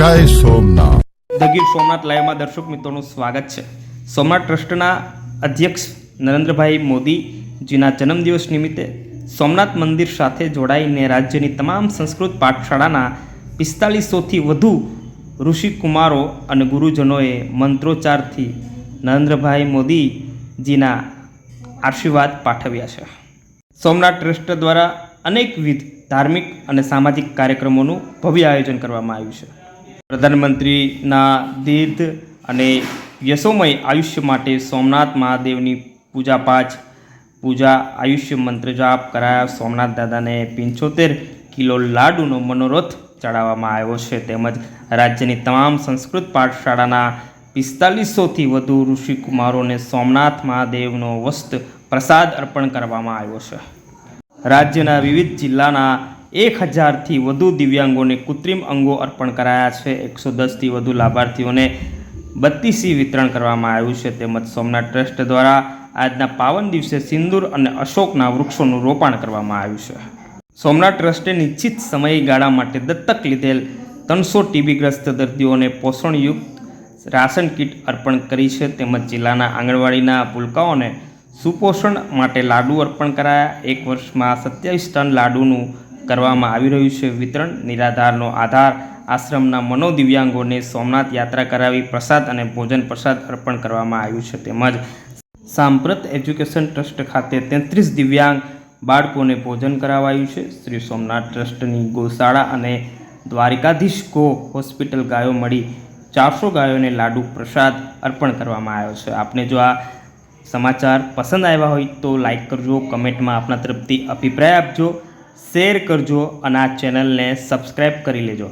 જય સોમનાથ. ધ ગીર સોમનાથ લાઈવમાં દર્શક મિત્રોનું સ્વાગત છે. સોમનાથ ટ્રસ્ટના અધ્યક્ષ નરેન્દ્રભાઈ મોદીજીના જન્મદિવસ નિમિત્તે સોમનાથ મંદિર સાથે જોડાઈને રાજ્યની તમામ સંસ્કૃત પાઠશાળાના પિસ્તાલીસોથી વધુ ઋષિકુમારો અને ગુરુજનોએ મંત્રોચ્ચારથી નરેન્દ્રભાઈ મોદીજીના આશીર્વાદ પાઠવ્યા છે. સોમનાથ ટ્રસ્ટ દ્વારા અનેકવિધ ધાર્મિક અને સામાજિક કાર્યક્રમોનું ભવ્ય આયોજન કરવામાં આવ્યું છે. પ્રધાનમંત્રીના દીર્ઘ અને યશોમય આયુષ્ય માટે સોમનાથ મહાદેવની પૂજા પાઠ પૂજા આયુષ્ય મંત્ર જાપ કરાયા. સોમનાથ દાદાને પંચોતેર કિલો લાડુનો મનોરથ ચડાવવામાં આવ્યો છે. તેમજ રાજ્યની તમામ સંસ્કૃત પાઠશાળાના પિસ્તાલીસોથી વધુ ઋષિકુમારોને સોમનાથ મહાદેવનો વસ્ત પ્રસાદ અર્પણ કરવામાં આવ્યો છે. રાજ્યના વિવિધ જિલ્લાના એક હજારથી વધુ દિવ્યાંગોને કૃત્રિમ અંગો અર્પણ કરાયા છે. એકસો દસથી વધુ લાભાર્થીઓને બત્તીસી વિતરણ કરવામાં આવ્યું છે. તેમજ સોમનાથ ટ્રસ્ટ દ્વારા આજના પાવન દિવસે સિંદૂર અને અશોકના વૃક્ષોનું રોપાણ કરવામાં આવ્યું છે. સોમનાથ ટ્રસ્ટે નિશ્ચિત સમયગાળા માટે દત્તક લીધેલ ત્રણસો ટીબીગ્રસ્ત દર્દીઓને પોષણયુક્ત રાશન કીટ અર્પણ કરી છે. તેમજ જિલ્લાના આંગણવાડીના ભૂલકાઓને સુપોષણ માટે લાડુ અર્પણ કરાયા. એક વર્ષમાં સત્યાવીસ ટન લાડુનું કરવામાં આવી રહ્યું છે. વિતરણ નિરાધારનો આધાર આશ્રમના મનોદિવ્યાંગોને સોમનાથ યાત્રા કરાવી પ્રસાદ અને ભોજન પ્રસાદ અર્પણ કરવામાં આવ્યું છે. તેમજ સાંપ્રત એજ્યુકેશન ટ્રસ્ટ ખાતે તેત્રીસ દિવ્યાંગ બાળકોને ભોજન કરાવાયું છે. શ્રી સોમનાથ ટ્રસ્ટની ગૌશાળા અને દ્વારિકાધીશ ગો હોસ્પિટલ ગાયો મળી ચારસો ગાયોને લાડુ પ્રસાદ અર્પણ કરવામાં આવ્યો છે. આપને જો આ સમાચાર પસંદ આવ્યા હોય તો લાઈક કરજો, કમેન્ટમાં આપના તરફથી અભિપ્રાય આપજો. શેર કરજો અને આ ચેનલને સબસ્ક્રાઈબ કરી લેજો.